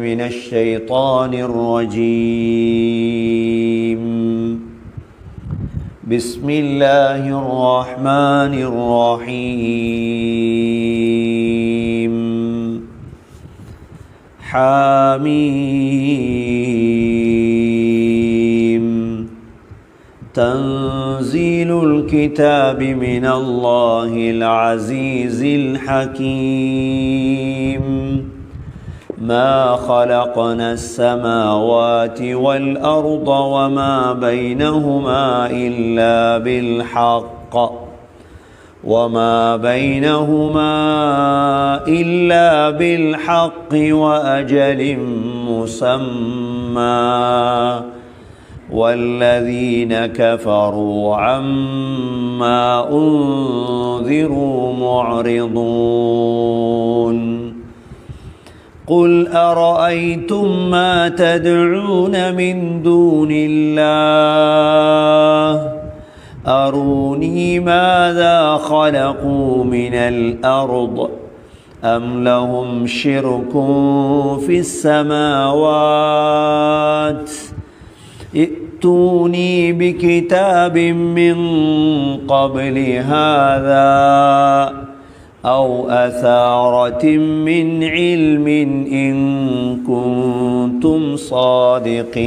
من الشيطان الرجيم. بسم الله الرحمن الرحيم. حميم. تنزيل الكتاب من الله العزيز الحكيم. ما خلقنا السماوات والأرض وما بينهما إلا بالحق وما بينهما إلا بالحق وأجل مسمى والذين كفروا عما أنذروا معرضون قل أرأيتم ما تدعون من دون الله؟ أروني ماذا خلقوا من الأرض؟ أم لهم شرك في السماوات؟ ائتوني بكتاب من قبل هذا أو أثارة من علم إن كنتم صادقين.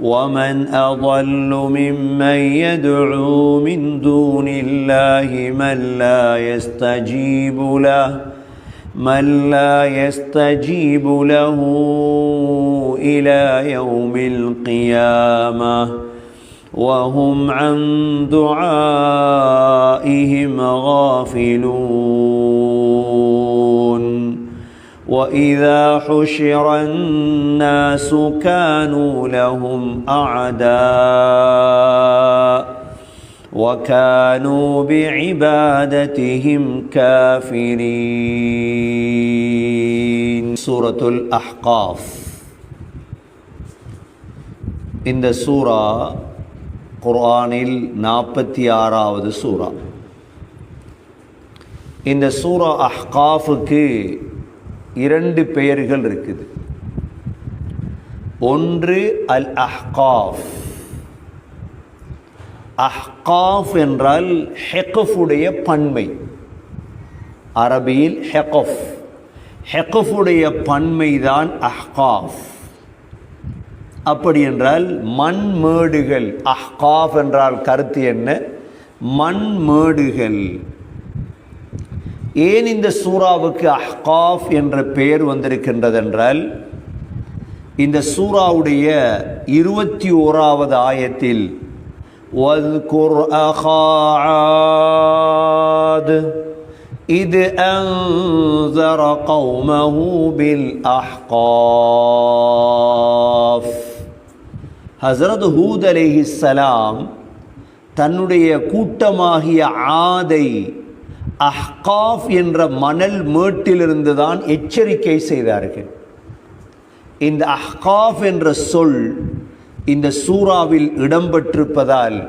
ومن أضل ممن يدعو من دون الله من لا يستجيب له من لا يستجيب له إلى يوم القيامة. وهم عن دعائهم غافلون. وإذا حشر الناس كانوا لهم أعداء وكانوا بعبادتهم كافرين. سورة الأحقاف. In the surah குர்ஆனில் நாற்பத்தி ஆறாவது சூரா. இந்த சூரா அஹ்காஃபுக்கு இரண்டு பெயர்கள் இருக்குது. ஒன்று அல் அஹ்காஃப் அஹ்காஃப் என்றால் ஹெக்கஃபுடைய பன்மை. அரபியில் ஹெக்கஃப் ஹெக்கஃபுடைய பன்மைதான் அஹ்காஃப். அப்படி என்றால் மண் மேடுகள் அஹ்காஃப் என்றால் கருத்து என்ன மண் மேடுகள் ஏன் இந்த சூறாவுக்கு அஹ்காஃப் என்ற பெயர் வந்திருக்கின்றது என்றால் இந்த சூறாவுடைய இருபத்தி ஓராவது ஆயத்தில் وَاذْكُرْ أَخَا عَادٍ إِذْ أَنذَرَ قَوْمَهُ بِالْأَحْقَافِ ஹசரத் ஹூத் சலாம் தன்னுடைய கூட்டமாகிய ஆதை அஹ்காஃப் என்ற மணல் மேட்டிலிருந்து தான் எச்சரிக்கை செய்தார்கள். இந்த அஹ்காஃப் என்ற சொல் இந்த சூறாவில் இடம்பெற்றிருப்பதால்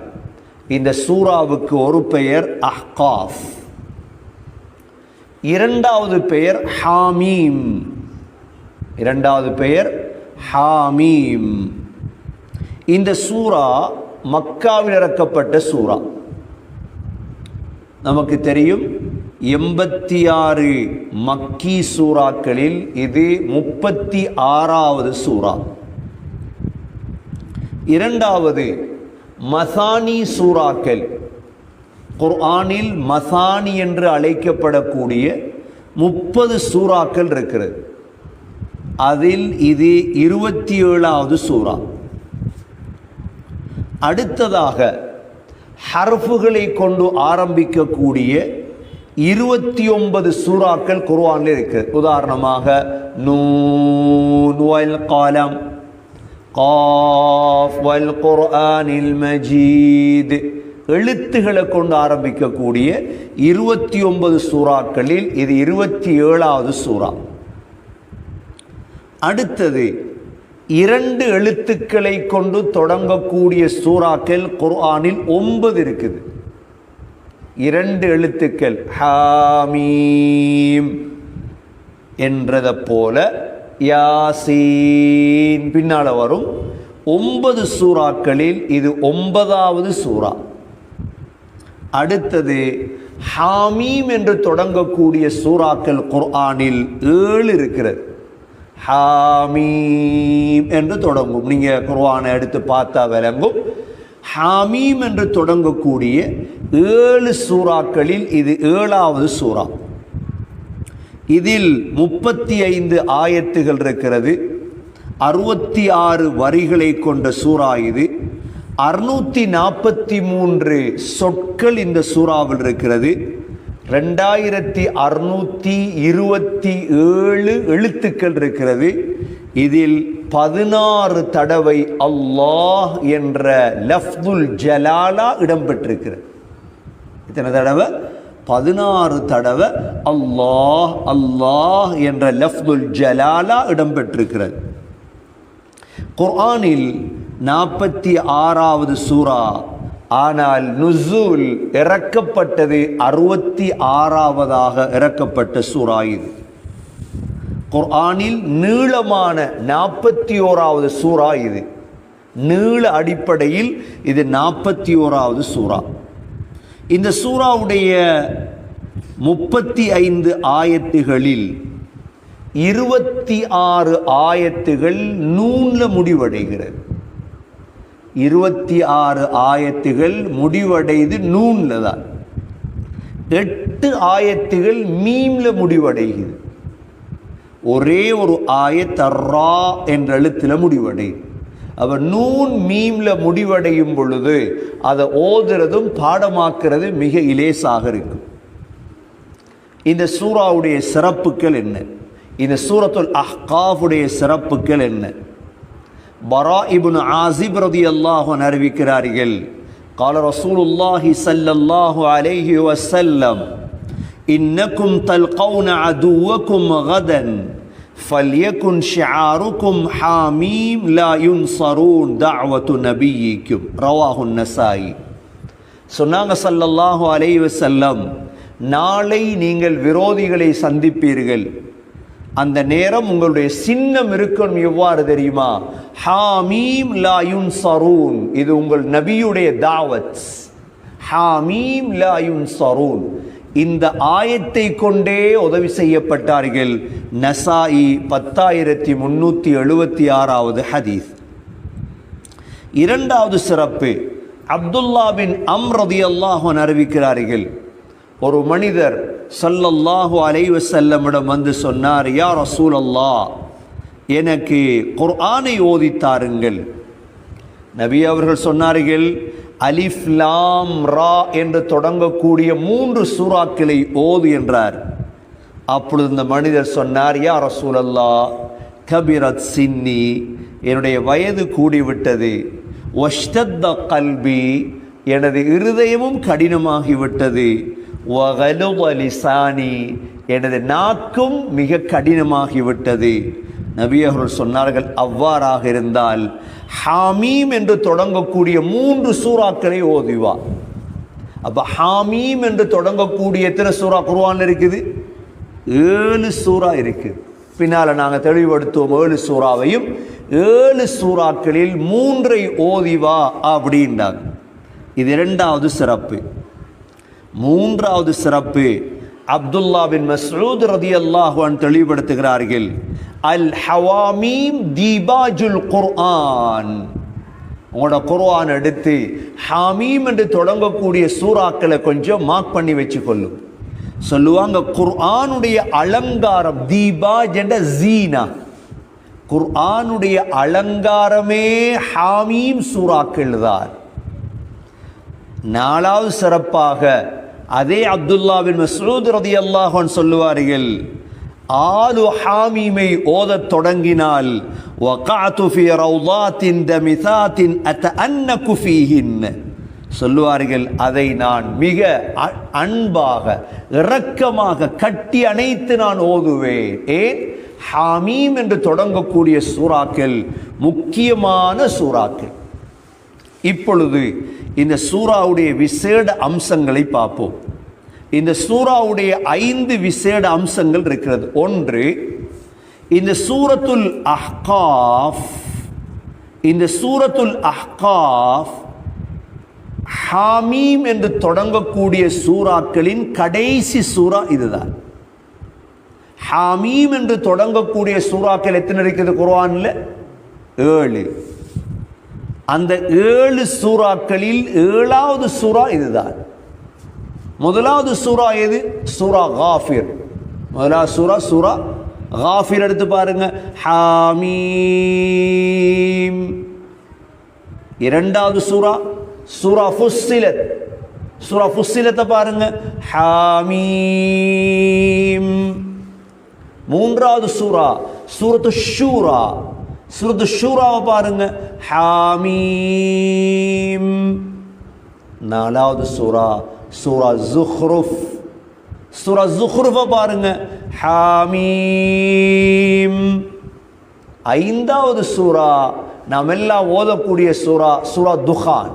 இந்த சூறாவுக்கு ஒரு பெயர் அஹ்காஃப். இரண்டாவது பெயர் ஹாமீம். இரண்டாவது பெயர் ஹாமீம். இந்த சூறா மக்காவில் இறக்கப்பட்ட சூறா. நமக்கு தெரியும் எண்பத்தி ஆறு மக்கி சூறாக்களில் இது முப்பத்தி ஆறாவது சூறா. இரண்டாவது மசானி சூறாக்கள். குர்ஆனில் மசானி என்று அழைக்கப்படக்கூடிய முப்பது சூறாக்கள் இருக்கிறது. அதில் இது இருபத்தி ஏழாவது சூறா. அடுத்ததாக ஹர்ஃபுகளை கொண்டு ஆரம்பிக்கக்கூடிய இருபத்தி ஒன்பது சூறாக்கள் குர்ஆனில் இருக்கு. உதாரணமாக நூன் வல் காலம் காஃப் வல் குர்ஆனில் மஜீத் எழுத்துகளை கொண்டு ஆரம்பிக்கக்கூடிய இருபத்தி ஒன்பது சூறாக்களில் இது இருபத்தி ஏழாவது சூறா. அடுத்தது இரண்டு எழுத்துக்களை கொண்டு தொடங்கக்கூடிய சூறாக்கள் குர்ஆனில் ஒன்பது இருக்குது. இரண்டு எழுத்துக்கள் ஹாமீம் என்றதை போல யாசீன் பின்னால வரும். ஒன்பது சூறாக்களில் இது ஒன்பதாவது சூறா. அடுத்தது ஹாமீம் என்று தொடங்கக்கூடிய சூறாக்கள் குர்ஆனில் ஏழு இருக்கிறது. ஹாமீம் என்று தொடங்கும். நீங்கள் குர்வானை எடுத்து பார்த்தா விளங்கும். ஹாமீம் என்று தொடங்கக்கூடிய ஏழு சூறாக்களில் இது ஏழாவது சூறா. இதில் முப்பத்தி ஐந்து ஆயத்துகள் இருக்கிறது. அறுபத்தி ஆறு வரிகளை கொண்ட சூறா இது. அறுநூற்றி நாற்பத்தி மூன்று சொற்கள் இந்த சூறாவில் இருக்கிறது. ரெண்டாயிரத்தி அறுநூற்றி இருபத்தி ஏழு எழுத்துக்கள் இருக்கிறது. இதில் பதினாறு தடவை அல்லாஹ் என்ற லஃப்துல் ஜலாலா இடம்பெற்றிருக்கிறது. இத்தனை தடவை? பதினாறு தடவை அல்லாஹ் அல்லாஹ் என்ற லஃப்துல் ஜலாலா இடம்பெற்றிருக்கிறது. குர்ஆனில் நாற்பத்தி ஆறாவது சூரா ஆனால் நுசூல் இறக்கப்பட்டது அறுபத்தி ஆறாவதாக இறக்கப்பட்ட சூறா இது. குர்ஆனில் நீளமான நாற்பத்தி ஓராவது சூறா இது. நீள அடிப்படையில் இது நாற்பத்தி ஓராவது சூறா. இந்த சூறாவுடைய முப்பத்தி ஐந்து ஆயத்துகளில் இருபத்தி ஆறு ஆயத்துகள் நூலில் முடிவடைகிறது. இருபத்தி ஆறு ஆயத்துகள் முடிவடைது நூனில் தான். எட்டு ஆயத்துகள் மீமில் முடிவடைகிறது. ஒரே ஒரு ஆயத் என்ற எழுத்தில் முடிவடையுது அவள் நூன் மீம்ல முடிவடையும் பொழுது அதை ஓதுறதும் பாடமாக்குறது மிக இலேசாக இருக்கும். இந்த சூறாவுடைய சிறப்புகள் என்ன? இந்த சூரத்துல் அஹ்காஃபுடைய சிறப்புகள் என்ன? பரா இப்னு ஆசிப் ரதியல்லாஹு அறிவிக்கிறார்கள் قال رسول الله صلى الله عليه وسلم إنكم تلقون عدوكم غدا فليكن شعاركم حاميم لا ينصرون دعوة نبيكم رواه النسائي சொன்னாங்க ஸல்லல்லாஹு அலைஹி வஸல்லம் நாளை நீங்கள் விரோதிகளை சந்திப்பீர்கள் அந்த நேரம் உங்களுடைய சின்னம் இருக்கணும் எவ்வாறு தெரியுமா? ஹாமீம் லாயுன் சரூன் இது உங்கள் நபியுடைய தாவத். ஹாமீம் லாயுன் சரூன் இந்த ஆயத்தை கொண்டே உதவி செய்யப்பட்டார்கள். நசாயி பத்தாயிரத்தி முன்னூற்றி எழுபத்தி ஆறாவது ஹதீஸ். இரண்டாவது சிறப்பு அப்துல்லா பின் அம்ரதி அல்லாஹன் அறிவிக்கிறார்கள். ஒரு மனிதர் சல்லல்லாஹு அலைவ செல்லமிடம் வந்து சொன்னார் யா ரசூல் அல்லாஹ் எனக்கு குர்ஆனை ஓதித்தாருங்கள் நபி அவர்கள் சொன்னார்கள் அலிஃப் லாம் ரா என்று தொடங்கக்கூடிய மூன்று சூறாக்களை ஓது என்றார். அப்பொழுது இந்த மனிதர் சொன்னார் யா ரசூல் அல்லாஹ் கபிரத் சின்னி என்னுடைய வயது கூடிவிட்டது. ஒஷ்டத்த கல்வி எனது இருதயமும் கடினமாகிவிட்டது. லிசானி எனது நாக்கும் மிக கடினமாகிவிட்டது. நபி அவர்கள் சொன்னார்கள் அவ்வாறாக இருந்தால் ஹாமீம் என்று தொடங்கக்கூடிய மூன்று சூறாக்களை ஓதுவா அப்போ ஹாமீம் என்று தொடங்கக்கூடிய எத்தனை சூறா குருவான் இருக்குது? ஏழு சூறா இருக்குது. பின்னால் நாங்கள் தெளிவுபடுத்துவோம் ஏழு சூறாவையும். ஏழு சூறாக்களில் மூன்றை ஓதிவா அப்படின்றாங்க. இது இரண்டாவது சிறப்பு. மூன்றாவது சிறப்பு அப்துல்லா பின் மஸ்ரூத் ரதி அல்லாஹுவான் தெளிவுபடுத்துகிறார்கள். அல் ஹவாமீம் தீபாஜுல் குர்ஆன். உங்களோட குர்ஆன் எடுத்து ஹாமீம் என்று தொடங்கக்கூடிய சூறாக்களை கொஞ்சம் மார்க் பண்ணி வச்சுக்கொள்ளும். சொல்லுவாங்க குர்ஆனுடைய அலங்காரம் தீபாஜ் என்ற ஜீனா. குர்ஆனுடைய அலங்காரமே ஹாமீம் சூறாக்கள் தான். நாலாவது சிறப்பாக அதே அப்துல்லாவின் மஸ்ரூத் ரதி அல்லாஹன் சொல்லுவார்கள் ஆலு ஹாமீமை ஓதத் தொடங்கினால் வகாத்து ஃபி ரௌதாத்தின் தமிதாத்தின் அத்த அன்ன ஃபீஹின். சொல்லுவார்கள் அதை நான் மிக அன்பாக இரக்கமாக கட்டி அணைத்து நான் ஓதுவேன். ஏன்? ஹாமீம் என்று தொடங்கக்கூடிய சூறாக்கள் முக்கியமான சூறாக்கள். இப்பொழுது இந்த சூறாவுடைய விசேட அம்சங்களை பார்ப்போம். இந்த சூறாவுடைய ஐந்து விசேட அம்சங்கள் இருக்கிறது. ஒன்று இந்த சூரத்துல் அஹ்காஃப் இந்த சூரத்துல் அஹ்காஃப் ஹாமீம் என்று தொடங்கக்கூடிய சூறாக்களின் கடைசி சூறா இதுதான். ஹாமீம் என்று தொடங்கக்கூடிய சூறாக்கள் எத்தனை இருக்குது? குர்ஆன்ல ஏழு. அந்த ஏழு சூறாக்களில் ஏழாவது சூறா இதுதான். முதலாவது சூறா எது? சூரா காஃபிர். முதலாவது சூரா சூரா காஃபிர் எடுத்து பாருங்க. ஹாமீம். இரண்டாவது சூறா சூரா ஃபுஸ்ஸிலத். சூரா ஃபுஸ்ஸிலத்தை பாருங்க. ஹாமீம். மூன்றாவது சூறா சூரத்து ஷூரா சுருத்து ஷூராவை பாருங்க. ஹாமீம். நாலாவது சூரா சூரா ஜுஹ்ருஃப். சூரா ஜுஹ்ருஃபை பாருங்க. ஹாமீம். ஐந்தாவது சூரா நாம் எல்லாம் ஓதக்கூடிய சூரா சூரா துஹான்.